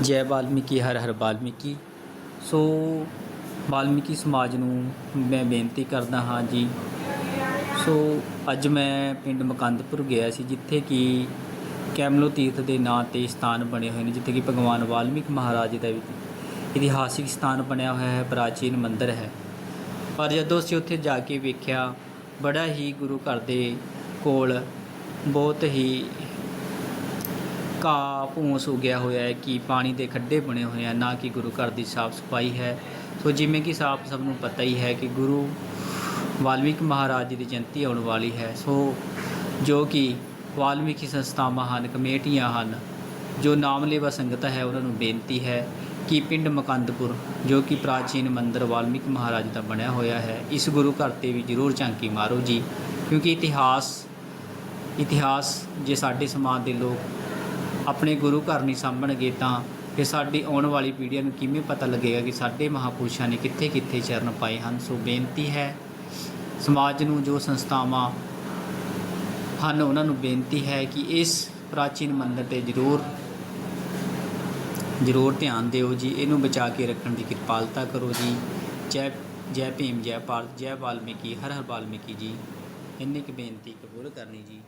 ਜੈ ਵਾਲਮੀਕੀ, ਹਰ ਹਰ ਵਾਲਮੀਕੀ। ਸੋ ਵਾਲਮੀਕੀ ਸਮਾਜ ਨੂੰ ਮੈਂ ਬੇਨਤੀ ਕਰਦਾ ਹਾਂ ਜੀ। ਸੋ ਅੱਜ ਮੈਂ ਪਿੰਡ ਮਕੰਦਪੁਰ ਗਿਆ ਸੀ, ਜਿੱਥੇ ਕਿ ਕੈਮਲੋ ਤੀਰਥ ਦੇ ਨਾਂ ਤੇ ਸਥਾਨ ਬਣੇ ਹੋਏ ਨੇ, ਜਿੱਥੇ ਕਿ ਭਗਵਾਨ ਵਾਲਮੀਕ ਮਹਾਰਾਜ ਦਾ ਇਤਿਹਾਸਿਕ ਸਥਾਨ ਬਣਿਆ ਹੋਇਆ ਹੈ, ਪ੍ਰਾਚੀਨ ਮੰਦਿਰ ਹੈ। ਪਰ ਜਦੋਂ ਅਸੀਂ ਉੱਥੇ ਜਾ ਕੇ ਵੇਖਿਆ, ਬੜਾ ਹੀ ਗੁਰੂ ਘਰ ਦੇ ਕੋਲ ਬਹੁਤ ਹੀ ਘਾਹ ਭੂਸ ਉਗਿਆ ਹੋਇਆ ਹੈ ਕਿ ਪਾਣੀ ਦੇ ਖੱਡੇ ਬਣੇ ਹੋਏ ਆ, ਨਾ ਕਿ ਗੁਰੂ ਘਰ ਦੀ ਸਾਫ਼ ਸਫ਼ਾਈ ਹੈ। ਸੋ ਜਿਵੇਂ ਕਿ ਸਾਫ਼ ਸਭ ਨੂੰ ਪਤਾ ਹੀ ਹੈ ਕਿ ਗੁਰੂ ਵਾਲਮੀਕ ਮਹਾਰਾਜ ਜੀ ਦੀ ਜਯੰਤੀ ਆਉਣ ਵਾਲੀ ਹੈ। ਸੋ ਜੋ ਕਿ ਵਾਲਮੀਕੀ ਸੰਸਥਾਵਾਂ ਹਨ, ਕਮੇਟੀਆਂ ਹਨ, ਜੋ ਨਾਮਲੇਵਾ ਸੰਗਤ ਹੈ, ਉਹਨਾਂ ਨੂੰ ਬੇਨਤੀ ਹੈ ਕਿ ਪਿੰਡ ਮਕੰਦਪੁਰ, ਜੋ ਕਿ ਪ੍ਰਾਚੀਨ ਮੰਦਿਰ ਵਾਲਮੀਕ ਮਹਾਰਾਜ ਦਾ ਬਣਿਆ ਹੋਇਆ ਹੈ, ਇਸ ਗੁਰੂ ਘਰ ਤੇ ਵੀ ਜ਼ਰੂਰ ਝਾਂਕੀ ਮਾਰੋ ਜੀ। ਕਿਉਂਕਿ ਇਤਿਹਾਸ ਇਤਿਹਾਸ ਜੇ ਸਾਡੇ ਸਮਾਜ ਦੇ ਲੋਕ ਆਪਣੇ ਗੁਰੂ ਘਰ ਨਹੀਂ ਸਾਂਭਣਗੇ ਤਾਂ ਫਿਰ ਸਾਡੀ ਆਉਣ ਵਾਲੀ ਪੀੜ੍ਹੀਆਂ ਨੂੰ ਕਿਵੇਂ ਪਤਾ ਲੱਗੇਗਾ ਕਿ ਸਾਡੇ ਮਹਾਪੁਰਸ਼ਾਂ ਨੇ ਕਿੱਥੇ ਕਿੱਥੇ ਚਰਨ ਪਾਏ ਹਨ? ਸੋ ਬੇਨਤੀ ਹੈ, ਸਮਾਜ ਨੂੰ ਜੋ ਸੰਸਥਾਵਾਂ ਹਨ, ਉਹਨਾਂ ਨੂੰ ਬੇਨਤੀ ਹੈ ਕਿ ਇਸ ਪ੍ਰਾਚੀਨ ਮੰਦਰ ਤੇ ਜ਼ਰੂਰ ਜ਼ਰੂਰ ਧਿਆਨ ਦਿਓ ਜੀ। ਇਹਨੂੰ ਬਚਾ ਕੇ ਰੱਖਣ ਦੀ ਕਿਰਪਾਲਤਾ ਕਰੋ ਜੀ। ਜੈ ਜੈ ਭੀਮ, ਜੈ ਪਾਲ ਜੈ ਵਾਲਮੀਕੀ, ਹਰ ਹਰ ਵਾਲਮੀਕੀ ਜੀ। ਇੰਨੀ ਕੁ ਬੇਨਤੀ ਕਬੂਲ ਕਰਨੀ ਜੀ।